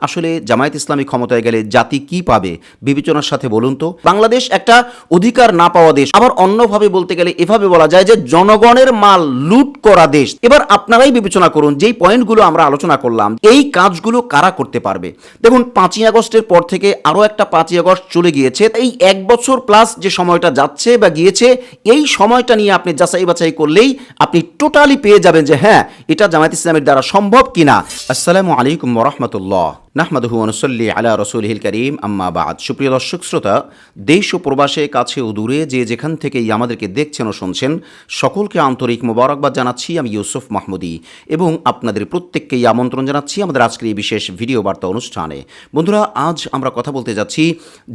আসলে জামায়াত ইসলামী ক্ষমতায় গেলে জাতি কি পাবে? বিবেচনার সাথে বলুন তো। বাংলাদেশ একটা অধিকার না পাওয়া দেশ। আবার অন্যভাবে বলতে গেলে এভাবে বলা যায় যে জনগণের মাল লুট করা দেশ। এবার আপনারাই বিবেচনা করুন, যেই পয়েন্টগুলো আমরা আলোচনা করলাম, এই কাজগুলো কারা করতে পারবে? দেখুন, পাঁচই আগস্টের পর থেকে আরও একটা পাঁচই আগস্ট চলে গিয়েছে। এই এক বছর প্লাস যে সময়টা যাচ্ছে বা গিয়েছে, এই সময়টা নিয়ে আপনি যাচাই বাছাই করলেই আপনি টোটালি পেয়ে যাবেন যে হ্যাঁ এটা জামায়াত ইসলামের দ্বারা সম্ভব কিনা। আসসালামু আলাইকুম রহমতুল্লাহ। নাহমাদহু অনুসল্লি আলা রসুলহিল করিম, আম্মা বাদ। সুপ্রিয় দর্শক, শ্রোতা, দেশ ও প্রবাসে, কাছে ও দূরে যে যেখান থেকেই আমাদেরকে দেখছেন ও শুনছেন, সকলকে আন্তরিক মোবারকবাদ জানাচ্ছি, আমি ইউসুফ মাহমুদি। এবং আপনাদের প্রত্যেককেই আমন্ত্রণ জানাচ্ছি আমাদের আজকের এই বিশেষ ভিডিও বার্তা অনুষ্ঠানে। বন্ধুরা, আজ আমরা কথা বলতে যাচ্ছি,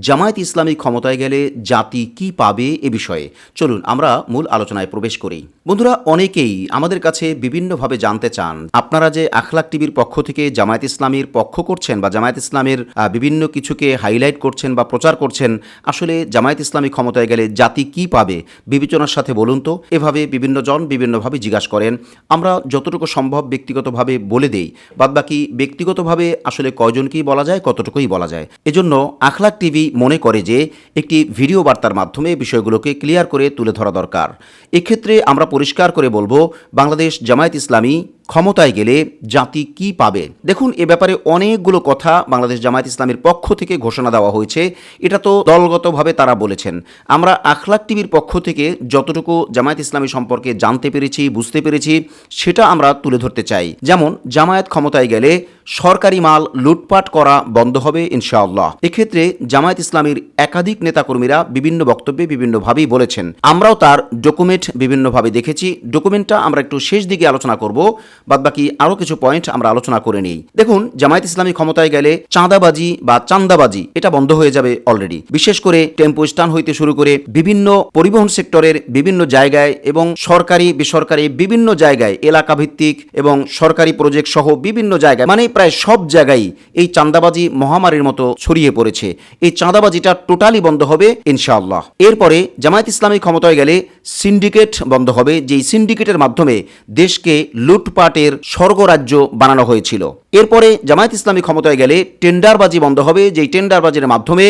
জামায়াত ইসলামী ক্ষমতায় গেলে জাতি কি পাবে এ বিষয়ে। চলুন, আমরা মূল আলোচনায় প্রবেশ করি। বন্ধুরা, অনেকেই আমাদের কাছে বিভিন্নভাবে জানতে চান, আপনারা যে আখলাক টিভির পক্ষ থেকে জামায়াত ইসলামীর পক্ষ করছেন বা জামায়াত ইসলামের বিভিন্ন কিছুকে হাইলাইট করছেন বা প্রচার করছেন, আসলে জামায়াত ইসলামী ক্ষমতায় গেলে জাতি কি পাবে? বিবেচনার সাথে বলুন তো। এভাবে বিভিন্ন জন বিভিন্নভাবে জিজ্ঞাসা করেন। আমরা যতটুকু সম্ভব ব্যক্তিগতভাবে বলে দেই। বাদবাকি ব্যক্তিগতভাবে আসলে কয়জনকেই বলা যায়, কতটুকুই বলা যায়। এজন্য আখলাক টিভি মনে করে যে, একটি ভিডিও বার্তার মাধ্যমে বিষয়গুলোকে ক্লিয়ার করে তুলে ধরা দরকার। এক্ষেত্রে আমরা পরিষ্কার করে বলব, বাংলাদেশ জামায়াত ইসলামী ক্ষমতায় গেলে জাতি কি পাবে? দেখুন, এ ব্যাপারে অনেকগুলো কথা বাংলাদেশ জামায়াত ইসলামের পক্ষ থেকে ঘোষণা দেওয়া হয়েছে, এটা তো দলগতভাবে তারা বলেছেন। আমরা আখলাক টিভির পক্ষ থেকে যতটুকু জামায়াত ইসলামী সম্পর্কে জানতে পেরেছি, বুঝতে পেরেছি, সেটা আমরা তুলে ধরতে চাই। যেমন, জামায়াত ক্ষমতায় গেলে সরকারি মাল লুটপাট করা বন্ধ হবে ইনশাআল্লাহ। এক্ষেত্রে জামায়াত ইসলামীর একাধিক নেতাকর্মীরা বিভিন্ন বক্তব্যে বিভিন্নভাবেই বলেছেন। আমরাও তার ডকুমেন্ট বিভিন্নভাবে দেখেছি। ডকুমেন্টটা আমরা একটু শেষ দিকে আলোচনা করব। বাদবাকি আরও কিছু পয়েন্ট আমরা আলোচনা করে নিই। দেখুন, জামায়াত ইসলামী ক্ষমতায় গেলে চাঁদাবাজি বা চান্দাবাজি, এটা বন্ধ হয়ে যাবে অলরেডি বিশেষ করে টেম্পো স্ট্যান্ড হইতে শুরু করে বিভিন্ন পরিবহন সেক্টরের বিভিন্ন জায়গায় এবং সরকারি, বেসরকারি বিভিন্ন জায়গায় এলাকা ভিত্তিক এবং সরকারি প্রজেক্ট সহ বিভিন্ন জায়গায়। মানে প্রায় সব জায়গায় এই চাঁদাবাজি মহামারীর মতো ছড়িয়ে পড়েছে। এই চাঁদাবাজিটা টোটালি বন্ধ হবে, ইনশাআল্লাহ। এরপরে জামায়াত ইসলামী ক্ষমতায় গেলে সিন্ডিকেট বন্ধ হবে, যেই সিন্ডিকেটের মাধ্যমে দেশকে লুটপাটের স্বর্গরাজ্য বানানো হয়েছিল। এরপরে জামায়াত ইসলামী ক্ষমতায় গেলে টেন্ডারবাজি বন্ধ হবে। যেই টেন্ডারবাজির মাধ্যমে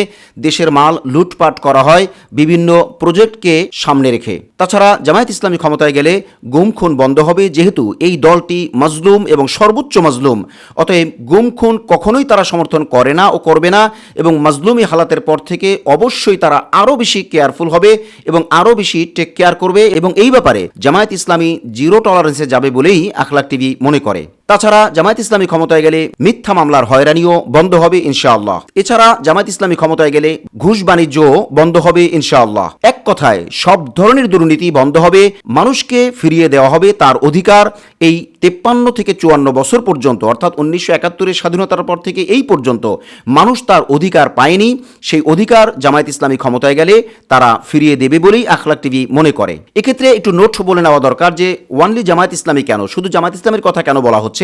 দেশের মাল লুটপাট করা হয় বিভিন্ন প্রজেক্টকে সামনে রেখে। তাছাড়া জামায়াত ইসলামী ক্ষমতায় গেলে গুম খুন বন্ধ হবে, যেহেতু এই দলটি মজলুম এবং সর্বোচ্চ মজলুম। অতএব গুম খুন কখনোই তারা সমর্থন করে না ও করবে না এবং মজলুমি হালাতের পর থেকে অবশ্যই তারা আরও বেশি কেয়ারফুল হবে এবং আরও বেশি টেক কেয়ার করবে এবং এই ব্যাপারে জামায়াত ইসলামী জিরো টলারেন্সে যাবে বলেই আখলাক টিভি মনে করে। তাছাড়া জামায়াত ইসলামী ক্ষমতায় গেলে মিথ্যা মামলার হয়রানিও বন্ধ হবে ইনশাআল্লাহ। এছাড়া জামায়াত ইসলামী ক্ষমতায় গেলে ঘুষ বাণিজ্য বন্ধ হবে ইনশাআল্লাহ। এক কথায়, সব ধরনের দুর্নীতি বন্ধ হবে, মানুষকে ফিরিয়ে দেওয়া হবে তার অধিকার। এই তেপ্পান্ন থেকে চুয়ান্ন বছর পর্যন্ত, অর্থাৎ উনিশশো একাত্তরের স্বাধীনতার পর থেকে এই পর্যন্ত, মানুষ তার অধিকার পায়নি। সেই অধিকার জামায়াত ইসলামী ক্ষমতায় গেলে তারা ফিরিয়ে দেবে বলেই আখলাক টিভি মনে করে। এক্ষেত্রে একটু নোট বলে নেওয়া দরকার যে, ওয়ানলি জামায়াত ইসলামী কেন? শুধু জামায়াত ইসলামের কথা কেন বলা হচ্ছে?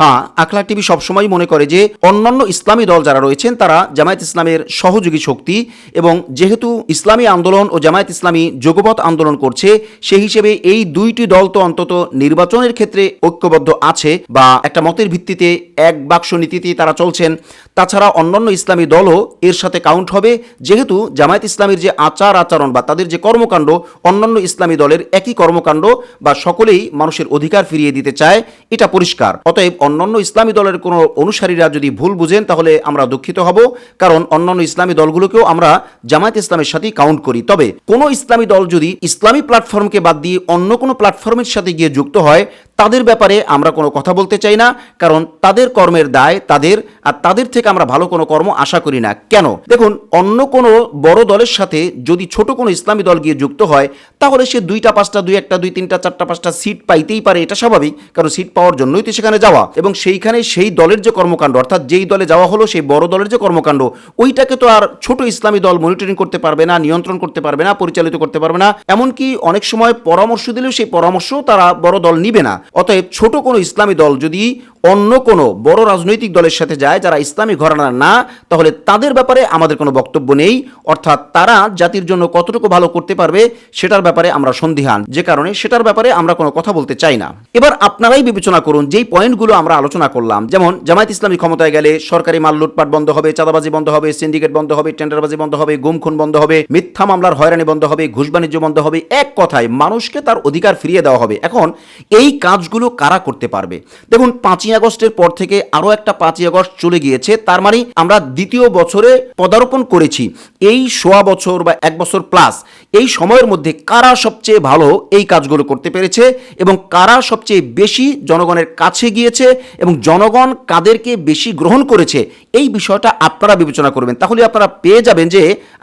হ্যাঁ আখলাক টিভি সবসময় মনে করে যে অন্যান্য ইসলামী দল যারা রয়েছেন, তারা জামায়াত ইসলামের সহযোগী শক্তি এবং যেহেতু ইসলামী আন্দোলন ও জামায়াত ইসলামী যোগপথ আন্দোলন করছে সেই হিসেবে এই দুইটি দল তো অন্তত নির্বাচনের ক্ষেত্রে ঐক্যবদ্ধ আছে বা একটা মতের ভিত্তিতে এক বাক্স নীতিতে তারা চলছেন। তাছাড়া অন্যান্য ইসলামী দলও এর সাথে কাউন্ট হবে, যেহেতু জামায়াত ইসলামের যে আচার আচরণ বা তাদের যে কর্মকাণ্ড, অন্যান্য ইসলামী দলের একই কর্মকাণ্ড বা সকলেই মানুষের অধিকার ফিরিয়ে দিতে চায়, এটা পরিষ্কার। অতএব অন্যান্য ইসলামী দলের কোনো অনুসারীরা যদি ভুল বুঝেন, তাহলে আমরা দুঃখিত হব। কারণ অন্যান্য ইসলামী দলগুলোকেও আমরা জামায়াত ইসলামের সাথেই কাউন্ট করি। তবে কোনো ইসলামী দল যদি ইসলামী প্ল্যাটফর্মকে বাদ দিয়ে অন্য কোনো প্ল্যাটফর্মের সাথে গিয়ে যুক্ত হয় তাদের ব্যাপারে আমরা কোনো কথা বলতে চাই না, কারণ তাদের কর্মের দায় তাদের, আর তাদের থেকে আমরা ভালো কোনো কর্ম আশা করি না। কেন? দেখুন, অন্য কোনো বড় দলের সাথে যদি ছোট কোনো ইসলামী দল গিয়ে যুক্ত হয়, তাহলে সে দুইটা, পাঁচটা, দুই একটা, দুই তিনটা, চারটা, পাঁচটা সিট পাইতেই পারে, এটা স্বাভাবিক, কারণ সিট পাওয়ার জন্যই তো সেখানে যাওয়া। এবং সেইখানে সেই দলের যে কর্মকাণ্ড, অর্থাৎ যেই দলে যাওয়া হলো, সেই বড় দলের যে কর্মকাণ্ড, ওইটাকে তো আর ছোট ইসলামী দল মনিটরিং করতে পারবে না, নিয়ন্ত্রণ করতে পারবে না, পরিচালিত করতে পারবে না। এমনকি অনেক সময় পরামর্শ দিলেও সেই পরামর্শ তারা বড় দল নিবে না। অতএব ছোট কোনো ইসলামী দল যদি অন্য কোনো বড় রাজনৈতিক দলের সাথে যায় যারা ইসলামী ঘরানার না, তাহলে তাদের ব্যাপারে আমাদের কোনো বক্তব্য নেই। অর্থাৎ তারা জাতির জন্য কতটুকু ভালো করতে পারবে সেটার ব্যাপারে আমরা সন্দিহান। যে কারণে সেটার ব্যাপারে আমরা কোনো কথা বলতে চাই না। এবার আপনারাই বিবেচনা করুন যেই পয়েন্টগুলো আমরা আলোচনা করলাম। যেমন, জামায়াত ইসলামী ক্ষমতায় গেলে সরকারি মাল লুটপাট বন্ধ হবে, চাঁদাবাজি বন্ধ হবে, সিন্ডিকেট বন্ধ হবে, টেন্ডারবাজি বন্ধ হবে গুম খুন বন্ধ হবে, মিথ্যা মামলার হয়রানি বন্ধ হবে ঘুষ বাণিজ্য বন্ধ হবে, এক কথায় মানুষকে তার অধিকার ফিরিয়ে দেওয়া হবে। এখন এই কাজগুলো কারা করতে পারবে? দেখুন, পাঁচই আগস্টের পর থেকে আরও একটা পাঁচই আগস্ট চলে গিয়েছে। তার মানে আমরা দ্বিতীয় বছরে পদারোপণ করেছি। এই সোয়া বছর বা এক বছর প্লাস এই সময়ের মধ্যে কারা সবচেয়ে ভালো এই কাজগুলো করতে পেরেছে এবং কারা সবচেয়ে বেশি জনগণের কাছে গিয়েছে এবং জনগণ কাদেরকে বেশি গ্রহণ করেছে, এই বিষয়টা আপনারা বিবেচনা করবেন। তাহলে আপনারা পেয়ে যাবেন যে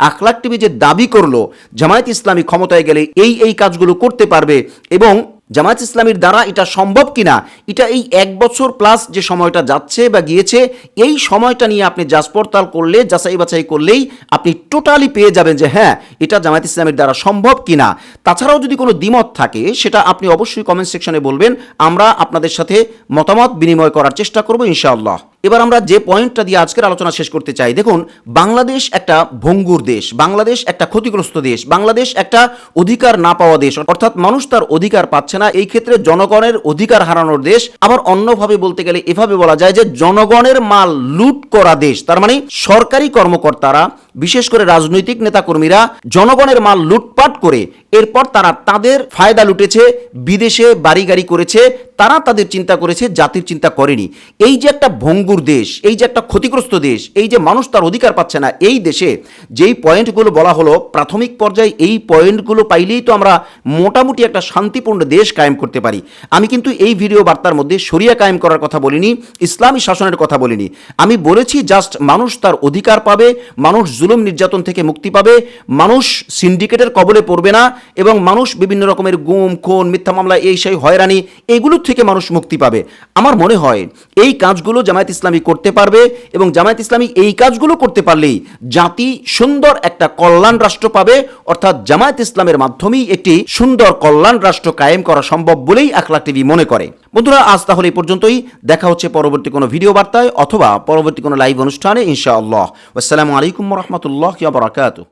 আখলাক টিভি যে দাবি করল, জামায়াত ইসলামী ক্ষমতায় গেলে এই এই কাজগুলো করতে পারবে এবং জামায়াত ইসলামীর দ্বারা এটা সম্ভব কিনা, এটা এই এক বছর প্লাস যে সময়টা যাচ্ছে বা গিয়েছে, এই সময়টা নিয়ে আপনি যাচ পড়তাল করলে, যাচাই বাছাই করলেই আপনি টোটালি পেয়ে যাবেন যে হ্যাঁ এটা জামায়াত ইসলামের দ্বারা সম্ভব কিনা। তাছাড়াও যদি কোনো দ্বিমত থাকে, সেটা আপনি অবশ্যই কমেন্ট সেকশনে বলবেন, আমরা আপনাদের সাথে মতামত বিনিময় করার চেষ্টা করব ইনশাআল্লাহ। এবার আমরা যে পয়েন্টটা দিয়ে আজকের আলোচনা শেষ করতে চাই, দেখুন, বাংলাদেশ একটা ভঙ্গুর দেশ, বাংলাদেশ একটা ক্ষতিগ্রস্ত দেশ, বাংলাদেশ একটা অধিকার না পাওয়া দেশ, অর্থাৎ মানুষ তার অধিকার পাচ্ছে না, এই ক্ষেত্রে জনগণের অধিকার হারানোর দেশ। আবার অন্যভাবে বলতে গেলে এভাবে বলা যায় যে জনগণের মাল লুট করা দেশ, তার মানে সরকারি কর্মকর্তারা, বিশেষ করে রাজনৈতিক নেতাকর্মীরা জনগণের মাল লুটপাট করে, এরপর তারা তাদের ফায়দা লুটেছে, বিদেশে বাড়ি গাড়ি করেছে তারা তাদের চিন্তা করেছে, জাতির চিন্তা করেনি। এই যে একটা ভঙ্গুর দেশ, এই যে একটা ক্ষতিগ্রস্ত দেশ, এই যে মানুষ তার অধিকার পাচ্ছে না, এই দেশে যেই পয়েন্টগুলো বলা হলো, প্রাথমিক পর্যায়ে এই পয়েন্টগুলো পাইলেই তো আমরা মোটামুটি একটা শান্তিপূর্ণ দেশ কায়েম করতে পারি। আমি কিন্তু এই ভিডিও বার্তার মধ্যে শরিয়া কায়েম করার কথা বলিনি, ইসলামী শাসনের কথা বলিনি। আমি বলেছি, জাস্ট মানুষ তার অধিকার পাবে, মানুষ জুলুম নির্যাতন থেকে মুক্তি পাবে, মানুষ সিন্ডিকেটের কবলে পড়বে না, এবং মানুষ বিভিন্ন রকমের গুম, খুন, মিথ্যা মামলা, এই সেই হয়রানি এগুলোর থেকে মানুষ মুক্তি পাবে। আমার মনে হয় এই কাজগুলো জামায়াত ইসলামী করতে পারবে এবং জামায়াত ইসলামী এই কাজগুলো করতে পারলেই জাতি সুন্দর একটা কল্যাণ রাষ্ট্র পাবে। অর্থাৎ জামায়াত ইসলামের মাধ্যমেই একটি সুন্দর কল্যাণ রাষ্ট্র কায়েম করা সম্ভব বলেই আখলাক টিভি মনে করে। বন্ধুরা, আজ তাহলে এই পর্যন্তই। দেখা হচ্ছে পরবর্তী কোনো ভিডিও বার্তায় অথবা পরবর্তী কোনো লাইভ অনুষ্ঠানে, ইনশাআল্লাহ। আসসালামু আলাইকুম রহমতুল্লাহ বারাকাতু